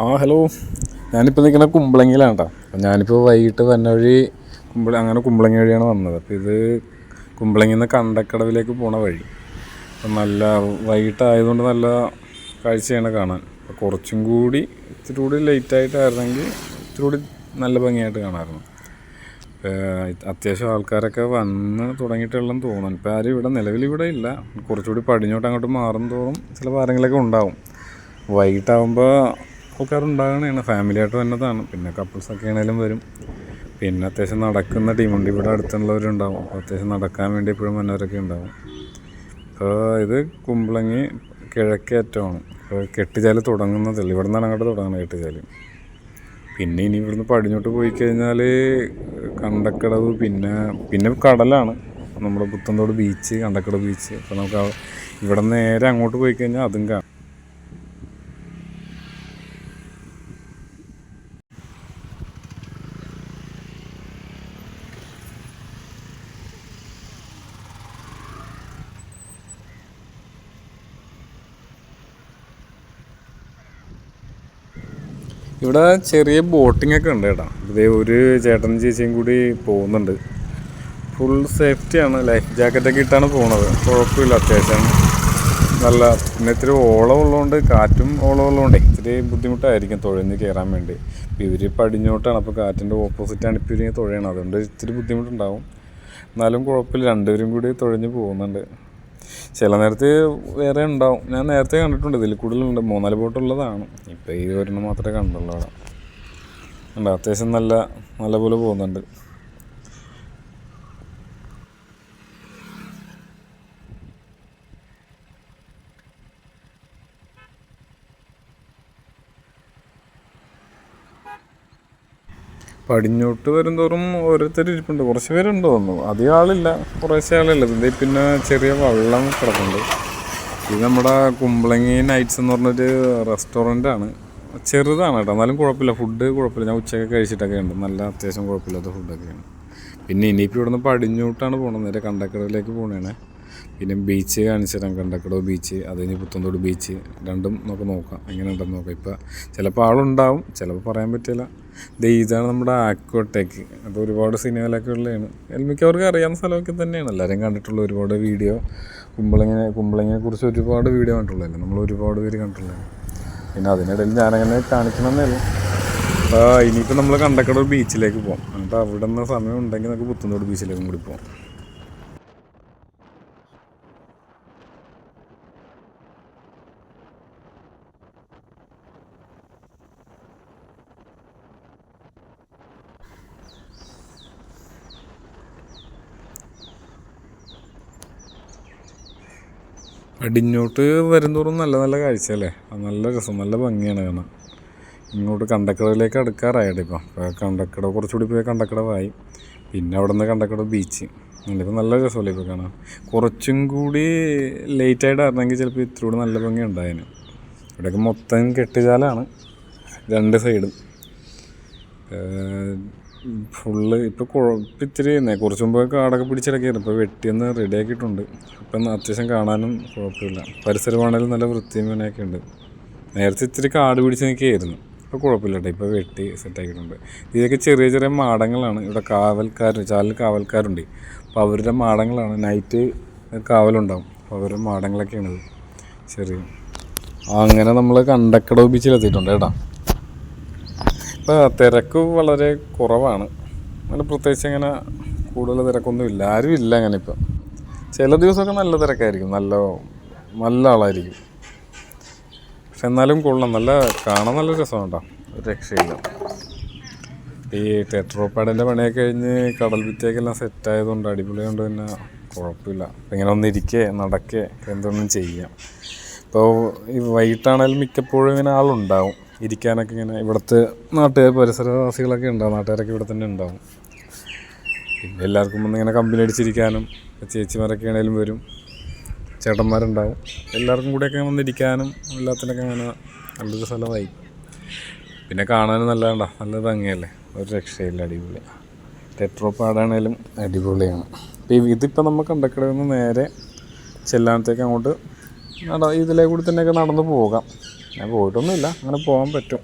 ആ ഹലോ ഞാനിപ്പോൾ നിൽക്കുന്ന കുമ്പളങ്ങിയിലാണ് കേട്ടോ അപ്പം ഞാനിപ്പോൾ വൈകിട്ട് വന്ന വഴി കുമ്പള അങ്ങനെ കുമ്പളങ്ങി വഴിയാണ് വന്നത്. അപ്പോൾ ഇത് കുമ്പളങ്ങിയിൽ നിന്ന് കണ്ടക്കടവിലേക്ക് പോണ വഴി. അപ്പം നല്ല വൈകിട്ടായതുകൊണ്ട് നല്ല കാഴ്ചയാണ് കാണാൻ. അപ്പോൾ കുറച്ചും കൂടി ഇത്തിരി കൂടി ലേറ്റായിട്ടായിരുന്നെങ്കിൽ ഇത്തിരി കൂടി നല്ല ഭംഗിയായിട്ട് കാണാമായിരുന്നു. അത്യാവശ്യം ആൾക്കാരൊക്കെ വന്ന് തുടങ്ങിയിട്ടുള്ളതെന്ന് തോന്നുന്നു. ഇപ്പോൾ ആരും ഇവിടെ നിലവിൽ ഇവിടെ ഇല്ല. കുറച്ചുകൂടി പടിഞ്ഞോട്ട് അങ്ങോട്ട് മാറും തോറും ചില ഭാരങ്ങളൊക്കെ ഉണ്ടാവും. വൈകിട്ടാകുമ്പോൾ ആൾക്കാരുണ്ടാകണതാണ് ഫാമിലി ആയിട്ട് വന്നതാണ്. പിന്നെ കപ്പിൾസൊക്കെ ആണെങ്കിലും വരും. പിന്നെ അത്യാവശ്യം നടക്കുന്ന ടീമുണ്ട് ഇവിടെ അടുത്തുള്ളവരുണ്ടാവും. അപ്പോൾ അത്യാവശ്യം നടക്കാൻ വേണ്ടി എപ്പോഴും വന്നവരൊക്കെ ഉണ്ടാവും. അപ്പോൾ ഇത് കുമ്പളങ്ങി കിഴക്കേറ്റമാണ് അപ്പോൾ കെട്ടിച്ചാൽ തുടങ്ങുന്നതല്ല? ഇവിടെ നിന്നാണ് അങ്ങോട്ട് തുടങ്ങുന്നത് കെട്ടിച്ചാൽ പിന്നെ ഇനി ഇവിടുന്ന് പടിഞ്ഞോട്ട് പോയി കഴിഞ്ഞാൽ കണ്ടക്കടവ് പിന്നെ പിന്നെ കടലാണ്. നമ്മുടെ പുത്തൻതോട് ബീച്ച് കണ്ടക്കടവ് ബീച്ച് അപ്പോൾ നമുക്ക് ഇവിടെ നേരെ അങ്ങോട്ട് പോയി കഴിഞ്ഞാൽ അതും കാണാം. ഇവിടെ ചെറിയ ബോട്ടിംഗ് ഒക്കെ ഉണ്ട് കേട്ടോ. ഇതേ ഒരു ചേട്ടനും ചേച്ചിയും കൂടി പോകുന്നുണ്ട്. ഫുൾ സേഫ്റ്റിയാണ് ലൈഫ് ജാക്കറ്റൊക്കെ ഇട്ടാണ് പോകുന്നത് കുഴപ്പമില്ല അത്യാവശ്യം നല്ല പിന്നെ ഇത്തിരി ഓളം ഉള്ളതുകൊണ്ട് കാറ്റും ഓളം ഉള്ളതുകൊണ്ടേ ഇത്തിരി ബുദ്ധിമുട്ടായിരിക്കും തുഴഞ്ഞ് കയറാൻ വേണ്ടി. ഇപ്പോൾ ഇവർ പടിഞ്ഞോട്ടാണ് അപ്പോൾ കാറ്റിന്റെ ഓപ്പോസിറ്റാണ് ഇപ്പോൾ ഇവർ തുഴയണം അതുകൊണ്ട് ഇത്തിരി ബുദ്ധിമുട്ടുണ്ടാവും. എന്നാലും കുഴപ്പമില്ല. രണ്ടുപേരും കൂടി തുഴഞ്ഞ് പോകുന്നുണ്ട്. ചില നേരത്ത് വേറെ ഉണ്ടാവും. ഞാൻ നേരത്തെ കണ്ടിട്ടുണ്ട്. ഇതിൽ കൂടുതലുണ്ട്. മൂന്നാൽ ബോട്ടുള്ളതാണ് ഇപ്പോൾ ഈ ഒരെണ്ണം മാത്രമേ കണ്ടുള്ളൂ അവിടെ. ഉണ്ട് അത്യാവശ്യം നല്ല നല്ല പോലെ പോകുന്നുണ്ട്. പടിഞ്ഞോട്ട് വരുംതോറും ഓരോരുത്തർ ഇരിപ്പുണ്ട്. കുറച്ച് പേരുണ്ട് തോന്നുന്നു. അധികം ആളില്ല. കുറേശ്ശെ ആളില്ല. ഇതിന്റെ പിന്നെ ചെറിയ വള്ളം കിടപ്പുണ്ട്. ഇത് നമ്മുടെ കുമ്പളങ്ങി നൈറ്റ്സ് എന്ന് പറഞ്ഞൊരു ആണ്. ചെറുതാണ് കേട്ടോ. എന്നാലും കുഴപ്പമില്ല. ഫുഡ് കുഴപ്പമില്ല. ഞാൻ ഉച്ചയ്ക്ക് കഴിച്ചിട്ടൊക്കെ ഉണ്ട്. നല്ല അത്യാവശ്യം കുഴപ്പമില്ലാത്ത ഫുഡൊക്കെയാണ് പിന്നെ ഇനിയിപ്പോൾ ഇവിടുന്ന് പടിഞ്ഞോട്ടാണ് പോകുന്നത് നേരെ കണ്ടക്കടയിലേക്ക് പോകണേ പിന്നെ ബീച്ച് കാണിച്ചു തരാം. കണ്ടക്കടവ് ബീച്ച് അത് കഴിഞ്ഞ് പുത്തൻതോട് ബീച്ച് രണ്ടും നമുക്ക് നോക്കാം. എങ്ങനെ ഉണ്ടെന്ന് നോക്കാം. ഇപ്പോൾ ചിലപ്പോൾ ആളുണ്ടാവും. ചിലപ്പോൾ പറയാൻ പറ്റില്ല. ദേ ഇതാണ് നമ്മുടെ ആക്വട്ടേക്ക് അത് ഒരുപാട് സിനിമയിലൊക്കെ ഉള്ളതാണ്. എൽമിക്കവർക്ക് അറിയാവുന്ന സ്ഥലമൊക്കെ തന്നെയാണ്. എല്ലാവരും കണ്ടിട്ടുള്ള ഒരുപാട് വീഡിയോ കുമ്പളങ്ങിനെ കുമ്പളങ്ങിനെ കുറിച്ച് ഒരുപാട് വീഡിയോ കണ്ടിട്ടുള്ളതല്ലേ? നമ്മൾ ഒരുപാട് പേര് കണ്ടിട്ടുള്ളതാണ്. പിന്നെ അതിനിടയിൽ ഞാനങ്ങനെ കാണിക്കണമെന്നല്ല. അപ്പോൾ ഇനിയിപ്പോൾ നമ്മൾ കണ്ടക്കട ബീച്ചിലേക്ക് പോകാം എന്നിട്ട് അവിടെ നിന്ന് സമയം ഉണ്ടെങ്കിൽ നമുക്ക് പുത്തൻതോട് ബീച്ചിലേക്കും കൂടി പോകാം അടിഞ്ഞോട്ട് വരുന്തോറും നല്ല നല്ല കാഴ്ചയല്ലേ? നല്ല രസം നല്ല ഭംഗിയാണ് കാണാൻ. ഇങ്ങോട്ട് കണ്ടക്കടയിലേക്ക് അടുക്കാറായിട്ട് ഇപ്പം. കണ്ടക്കട കുറച്ചുകൂടി പോയി കണ്ടക്കടവായി. പിന്നെ അവിടെ നിന്ന് കണ്ടക്കട ബീച്ച് ഇപ്പം നല്ല രസമല്ലേ ഇപ്പോൾ കാണാൻ. കുറച്ചും കൂടി ലേറ്റായിട്ടായിരുന്നെങ്കിൽ ചിലപ്പോൾ ഇത്തിരി നല്ല ഭംഗി ഉണ്ടായേനെ. ഇവിടെയൊക്കെ മൊത്തം കെട്ടുചാലാണ് രണ്ട് സൈഡും ഫുള്ള് ഇപ്പോൾ കുഴപ്പിത്തിരി കുറച്ച് മുമ്പ് കാടൊക്കെ പിടിച്ചിടക്കിയായിരുന്നു ഇപ്പോൾ വെട്ടിയൊന്ന് റെഡി ആക്കിയിട്ടുണ്ട്. ഇപ്പം അത്യാവശ്യം കാണാനും കുഴപ്പമില്ല. പരിസരമാണെങ്കിലും നല്ല വൃത്തിയും മെനയൊക്കെ ഉണ്ട്. നേരത്തെ ഇത്തിരി കാട് പിടിച്ച് നിൽക്കുകയായിരുന്നു ഇപ്പോൾ കുഴപ്പമില്ല കേട്ടോ. ഇപ്പോൾ വെട്ടി സെറ്റാക്കിയിട്ടുണ്ട് ഇതൊക്കെ ചെറിയ ചെറിയ മാടങ്ങളാണ്. ഇവിടെ കാവൽക്കാർ ചാലിൽ കാവൽക്കാരുണ്ട്. അപ്പോൾ അവരുടെ മാടങ്ങളാണ്. നൈറ്റ് കാവലുണ്ടാവും. അപ്പോൾ അവരുടെ മാടങ്ങളൊക്കെയാണിത്. ചെറിയ അങ്ങനെ നമ്മൾ കണ്ടക്കട ബീച്ചിലെത്തിയിട്ടുണ്ട് കേട്ടോ. ഇപ്പോൾ തിരക്ക് വളരെ കുറവാണ്. അങ്ങനെ പ്രത്യേകിച്ച് അങ്ങനെ കൂടുതൽ തിരക്കൊന്നും ഇല്ല. ആരും ഇല്ല അങ്ങനെ ഇപ്പം. ചില ദിവസമൊക്കെ നല്ല തിരക്കായിരിക്കും. നല്ല നല്ല ആളായിരിക്കും. പക്ഷെ എന്നാലും കൊള്ളാം. നല്ല കാണാൻ നല്ല രസമാണ് കേട്ടോ. രക്ഷയില്ല. ഈ ടെട്രോപ്പാഡിന്റെ പണിയൊക്കെ കഴിഞ്ഞ് കടൽ ഭിത്തിയൊക്കെല്ലാം സെറ്റായതുകൊണ്ട് അടിപൊളിയായതുകൊണ്ട് പിന്നെ കുഴപ്പമില്ല. ഇങ്ങനെ ഒന്നിരിക്കേ നടക്കേ എന്തൊന്നും ചെയ്യാം. ഇപ്പോൾ ഈ വൈകിട്ടാണെങ്കിലും മിക്കപ്പോഴും ഇങ്ങനെ ആളുണ്ടാവും. ഇരിക്കാനൊക്കെ ഇങ്ങനെ ഇവിടുത്തെ നാട്ടുകാർ പരിസരവാസികളൊക്കെ ഉണ്ടാവും നാട്ടുകാരൊക്കെ ഇവിടെ തന്നെ ഉണ്ടാവും. പിന്നെ എല്ലാവർക്കും വന്ന് ഇങ്ങനെ കമ്പനി അടിച്ചിരിക്കാനും ചേച്ചിമാരൊക്കെ ആണെങ്കിലും വരും. ചേട്ടന്മാരുണ്ടാവും. എല്ലാവർക്കും കൂടെയൊക്കെ വന്നിരിക്കാനും എല്ലാത്തിനൊക്കെ അങ്ങനെ നല്ലൊരു സ്ഥലമായി. പിന്നെ കാണാനും കണ്ടോ നല്ല ഭംഗിയല്ലേ? ഒരു രക്ഷയില്ല അടിപൊളി. ടെട്രോ പാടാണേലും അടിപൊളിയാണ്. അപ്പോൾ ഇതിപ്പോൾ നമ്മൾ കണ്ടക്കടയിൽ നിന്ന് നേരെ ചെല്ലാനത്തേക്ക് അങ്ങോട്ട് ഇതിലേ കൂടി തന്നെയൊക്കെ നടന്നു പോകാം. ഞാൻ പോയിട്ടൊന്നുമില്ല. അങ്ങനെ പോകാൻ പറ്റും.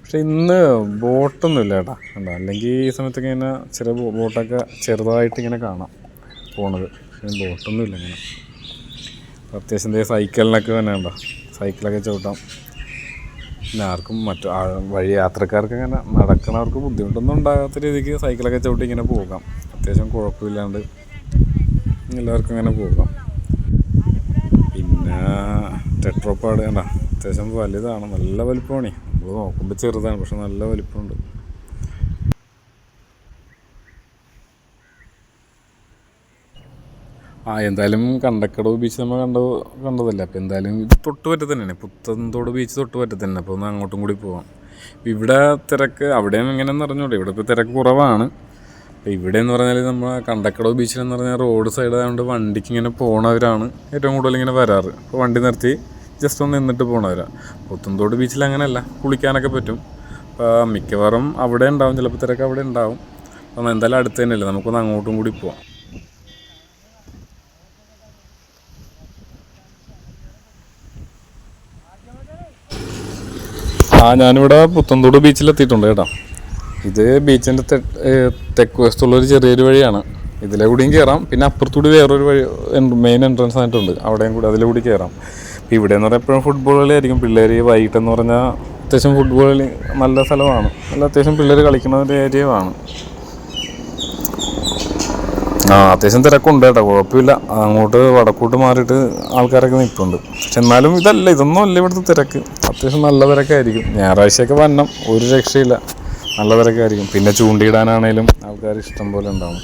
പക്ഷെ ഇന്ന് ബോട്ടൊന്നും ഇല്ല ചേട്ടാ കണ്ടോ? അല്ലെങ്കിൽ ഈ സമയത്തൊക്കെ ഇങ്ങനെ ചെറിയ ബോട്ടൊക്കെ ചെറുതായിട്ട് ഇങ്ങനെ കാണാം പോണത്. പക്ഷേ ബോട്ടൊന്നും ഇല്ല ഇങ്ങനെ അത്യാവശ്യം എന്തെങ്കിലും സൈക്കിളിനൊക്കെ തന്നെ ഉണ്ടോ സൈക്കിളൊക്കെ ചവിട്ടാം. പിന്നെ ആർക്കും മറ്റു വഴി യാത്രക്കാർക്ക് ഇങ്ങനെ നടക്കണവർക്ക് ബുദ്ധിമുട്ടൊന്നും ഉണ്ടാകാത്ത രീതിക്ക് സൈക്കിളൊക്കെ ചവിട്ടി ഇങ്ങനെ പോകാം. അത്യാവശ്യം കുഴപ്പമില്ലാണ്ട് എല്ലാവർക്കും ഇങ്ങനെ പോകാം. പിന്നെ ടെട്രോപ്പാട് കണ്ട? അത്യാവശ്യം വലുതാണ് നല്ല വലിപ്പമാണ്. നമ്മൾ നോക്കുമ്പോൾ ചെറുതാണ് പക്ഷെ നല്ല വലിപ്പമുണ്ട്. ആ എന്തായാലും കണ്ടക്കടവ് ബീച്ച് നമ്മൾ കണ്ട കണ്ടതല്ല? അപ്പോൾ എന്തായാലും ഇത് തൊട്ട് പറ്റത്ത് തന്നെയാണ്. പുത്തൻതോട് ബീച്ച് തൊട്ട് പറ്റത്ത് തന്നെ അപ്പോൾ ഒന്ന് അങ്ങോട്ടും കൂടി പോവാം. ഇവിടെ തിരക്ക് അവിടെയും എങ്ങനെയെന്ന് അറിഞ്ഞൂടെ? ഇവിടെ ഇപ്പോൾ തിരക്ക് കുറവാണ്. അപ്പോൾ ഇവിടെ എന്ന് പറഞ്ഞാൽ നമ്മൾ കണ്ടക്കടവ് ബീച്ചിലെന്ന് പറഞ്ഞാൽ റോഡ് സൈഡ് ആയതുകൊണ്ട് വണ്ടിക്ക് ഇങ്ങനെ പോണവരാണ് ഏറ്റവും കൂടുതൽ ഇങ്ങനെ വരാറ്. അപ്പോൾ വണ്ടി നിർത്തി ജസ്റ്റ് ഒന്ന് നിന്നിട്ട് പോകണവരാ പുത്തൻതോട് ബീച്ചിൽ അങ്ങനെയല്ല കുളിക്കാനൊക്കെ പറ്റും. മിക്കവാറും അവിടെ ഉണ്ടാവും ചിലപ്പോൾ തിരക്ക് അവിടെ ഉണ്ടാവും. അപ്പം എന്തായാലും അടുത്ത് തന്നെയല്ലേ നമുക്കൊന്ന് അങ്ങോട്ടും കൂടി പോവാം. ആ ഞാനിവിടെ പുത്തൻതോട് ബീച്ചിലെത്തിയിട്ടുണ്ട് കേട്ടോ. ഇത് ബീച്ചിന്റെ തെക്ക് വശത്തുള്ളൊരു ചെറിയൊരു വഴിയാണ്. ഇതിലെ കൂടിയും കയറാം പിന്നെ അപ്പുറത്തൂടി വേറൊരു വഴി മെയിൻ എൻട്രൻസ് ആയിട്ടുണ്ട്. അവിടെയും കൂടി അതിലെ കൂടി കയറാം ഇവിടെ എന്ന് എപ്പോഴും ഫുട്ബോൾ കളിയായിരിക്കും. പിള്ളേർ വൈകിട്ടെന്ന് പറഞ്ഞാൽ അത്യാവശ്യം ഫുട്ബോൾ കളി നല്ല സ്ഥലമാണ്. നല്ല അത്യാവശ്യം പിള്ളേർ കളിക്കുന്ന ഒരു ഏരിയയാണ് ആ അത്യാവശ്യം തിരക്കുണ്ട് കേട്ടോ. കുഴപ്പമില്ല. അങ്ങോട്ട് വടക്കോട്ട് മാറിയിട്ട് ആൾക്കാരൊക്കെ നിൽപ്പുണ്ട്. പക്ഷെ എന്നാലും ഇതല്ല ഇതൊന്നും അല്ല ഇവിടുത്തെ തിരക്ക്. അത്യാവശ്യം നല്ല തിരക്കായിരിക്കും. ഞായറാഴ്ചയൊക്കെ വന്നം ഒരു രക്ഷയില്ല. നല്ല തിരക്കായിരിക്കും പിന്നെ ചൂണ്ടിയിടാനാണേലും ആൾക്കാർ ഇഷ്ടം പോലെ ഉണ്ടാവും.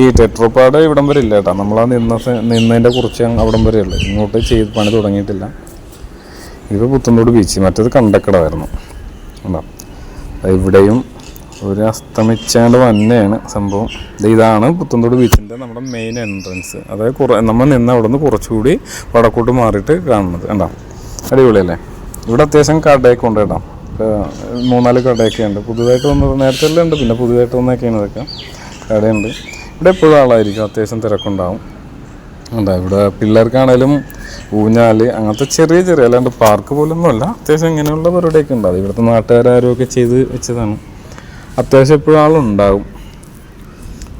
ഈ ടെട്രോപ്പാട് ഇവിടം വരെ ഇല്ല കേട്ടോ. നമ്മളാ നിന്ന നിന്നതിന്റെ കുറച്ച് അവിടം വരെ ഉള്ളു. ഇങ്ങോട്ട് ചെയ്ത് പണി തുടങ്ങിയിട്ടില്ല. ഇത് പുത്തൻതോട് ബീച്ച് മറ്റേത് കണ്ടക്കടമായിരുന്നു ഉണ്ടാവും ഇവിടെയും ഒരു അസ്തമിച്ചാണ്ട് വന്നെയാണ് സംഭവം. ഇതാണ് പുത്തൻതോട് ബീച്ചിന്റെ നമ്മുടെ മെയിൻ എൻട്രൻസ് അതായത് കുറ നമ്മൾ നിന്ന് അവിടെ നിന്ന് കുറച്ചുകൂടി വടക്കോട്ട് മാറിയിട്ട് കാണുന്നത്. കണ്ടോ? അടിപൊളിയല്ലേ? ഇവിടെ അത്യാവശ്യം കടയൊക്കെ ഉണ്ട് കേട്ടോ. മൂന്നാൽ കടയൊക്കെ ഉണ്ട് പുതുതായിട്ട് വന്നത് നേരത്തെ എല്ലാം ഉണ്ട് പിന്നെ പുതുതായിട്ട് വന്നൊക്കെയാണ് ഇതൊക്കെ. കടയുണ്ട്. ഇവിടെ എപ്പോഴും ആളായിരിക്കും അത്യാവശ്യം തിരക്കുണ്ടാവും. ഉണ്ടാവും ഇവിടെ പിള്ളേർക്കാണേലും ഊഞ്ഞാൽ അങ്ങനത്തെ ചെറിയ ചെറിയ അല്ലാണ്ട് പാർക്ക് പോലൊന്നുമല്ല. അത്യാവശ്യം ഇങ്ങനെയുള്ള പരിപാടിയൊക്കെ ഉണ്ടാവും ഇവിടുത്തെ നാട്ടുകാരും ഒക്കെ ചെയ്ത് വെച്ചതാണ്. അത്യാവശ്യം എപ്പോഴും ആളുണ്ടാവും.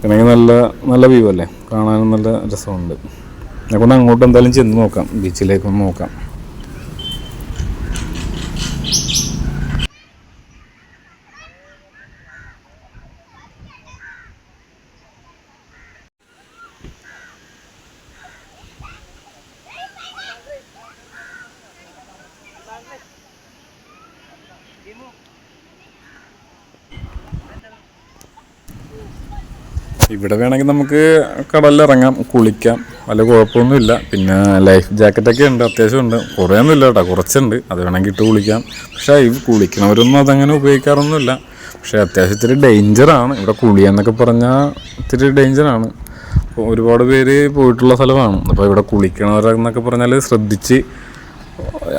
പിന്നെ നല്ല നല്ല വ്യൂ അല്ലേ? കാണാനും നല്ല രസമുണ്ട്. അതുകൊണ്ട് അങ്ങോട്ട് എന്തായാലും ചെന്ന് നോക്കാം. ബീച്ചിലേക്കൊന്ന് നോക്കാം. ഇവിടെ വേണമെങ്കിൽ നമുക്ക് കടലിലിറങ്ങാം കുളിക്കാം. വല്ല കുഴപ്പമൊന്നുമില്ല. പിന്നെ ലൈഫ് ജാക്കറ്റൊക്കെ ഉണ്ട് അത്യാവശ്യം ഉണ്ട് കുറേയൊന്നും ഇല്ല കേട്ടോ. കുറച്ചുണ്ട്. അത് വേണമെങ്കിൽ ഇട്ട് കുളിക്കാം. പക്ഷേ ഈ കുളിക്കണവരൊന്നും അതങ്ങനെ ഉപയോഗിക്കാറൊന്നുമില്ല. പക്ഷേ അത്യാവശ്യം ഇത്തിരി ഡേഞ്ചറാണ് ഇവിടെ കുളിയെന്നൊക്കെ പറഞ്ഞാൽ ഇത്തിരി ഡേഞ്ചറാണ് ഒരുപാട് പേര് പോയിട്ടുള്ള സ്ഥലമാണ്. അപ്പോൾ ഇവിടെ കുളിക്കണവരെന്നൊക്കെ പറഞ്ഞാൽ ശ്രദ്ധിച്ച്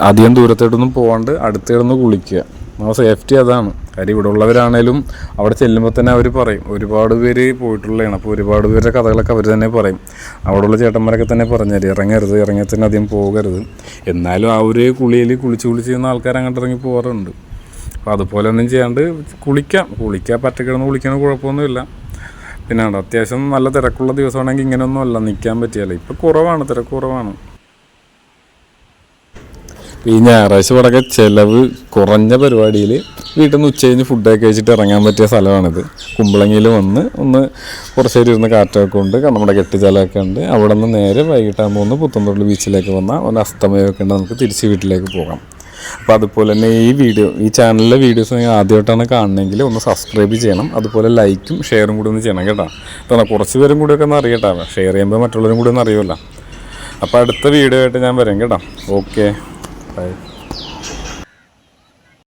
അധികം ദൂരത്തോട്ടൊന്നും പോകാണ്ട് അടുത്ത് കിടന്ന് കുളിക്കുക. നമ്മുടെ സേഫ്റ്റി അതാണ്. കാര്യം ഇവിടെ ഉള്ളവരാണേലും അവിടെ ചെല്ലുമ്പോൾ തന്നെ അവർ പറയും. ഒരുപാട് പേര് പോയിട്ടുള്ളതാണ്. അപ്പോൾ ഒരുപാട് പേരുടെ കഥകളൊക്കെ അവർ തന്നെ പറയും. അവിടെയുള്ള ചേട്ടന്മാരൊക്കെ തന്നെ പറഞ്ഞാൽ ഇറങ്ങരുത് ഇറങ്ങിയാൽ തന്നെ അധികം പോകരുത്. എന്നാലും ആ ഒരു കുളിയിൽ കുളിച്ച് കുളിച്ച് ചെയ്യുന്ന ആൾക്കാർ അങ്ങോട്ട് ഇറങ്ങി പോകാറുണ്ട് അപ്പോൾ അതുപോലെ ഒന്നും ചെയ്യാണ്ട് കുളിക്കാം. കുളിക്കാൻ പറ്റക്കിടന്ന് കുളിക്കാൻ കുഴപ്പമൊന്നുമില്ല. പിന്നെ അത്യാവശ്യം നല്ല തിരക്കുള്ള ദിവസമാണെങ്കിൽ ഇങ്ങനെയൊന്നും അല്ല. നിൽക്കാൻ പറ്റിയല്ല ഇപ്പോൾ കുറവാണ് തിരക്ക് കുറവാണ്. ഈ ഞായറാഴ്ച വടക്കെ ചിലവ് കുറഞ്ഞ പരിപാടിയിൽ വീട്ടിൽ നിന്ന് ഉച്ച കഴിഞ്ഞ് ഫുഡൊക്കെ കഴിച്ചിട്ട് ഇറങ്ങാൻ പറ്റിയ സ്ഥലമാണിത്. കുമ്പളങ്ങിയിൽ വന്ന് ഒന്ന് കുറച്ച് നേരം ഇരുന്ന് കാറ്റൊക്കെ ഉണ്ട് നമ്മുടെ കെട്ടിച്ചാലൊക്കെ ഉണ്ട്. അവിടെ നിന്ന് നേരെ വൈകിട്ടാകുമ്പോൾ ഒന്ന് പുത്തൻതൊള്ളി ബീച്ചിലേക്ക് വന്നാൽ ഒന്ന് അസ്തമയമൊക്കെ ഉണ്ട് നമുക്ക് തിരിച്ച് വീട്ടിലേക്ക് പോകാം. അപ്പോൾ അതുപോലെ തന്നെ ഈ വീഡിയോ ഈ ചാനലിലെ വീഡിയോസ് നിങ്ങൾ ആദ്യമായിട്ടാണ് കാണണമെങ്കിൽ ഒന്ന് സബ്സ്ക്രൈബ് ചെയ്യണം. അതുപോലെ ലൈക്കും ഷെയറും കൂടി ഒന്ന് ചെയ്യണം കേട്ടോ. കാരണം കുറച്ച് പേരും കൂടിയൊക്കെ ഒന്ന് അറിയട്ടോ. ഷെയർ ചെയ്യുമ്പോൾ മറ്റുള്ളവരും കൂടി ഒന്ന് അറിയുമല്ലോ. അപ്പോൾ അടുത്ത വീഡിയോ ആയിട്ട് ഞാൻ വരാം കേട്ടോ. ഓക്കെ 拜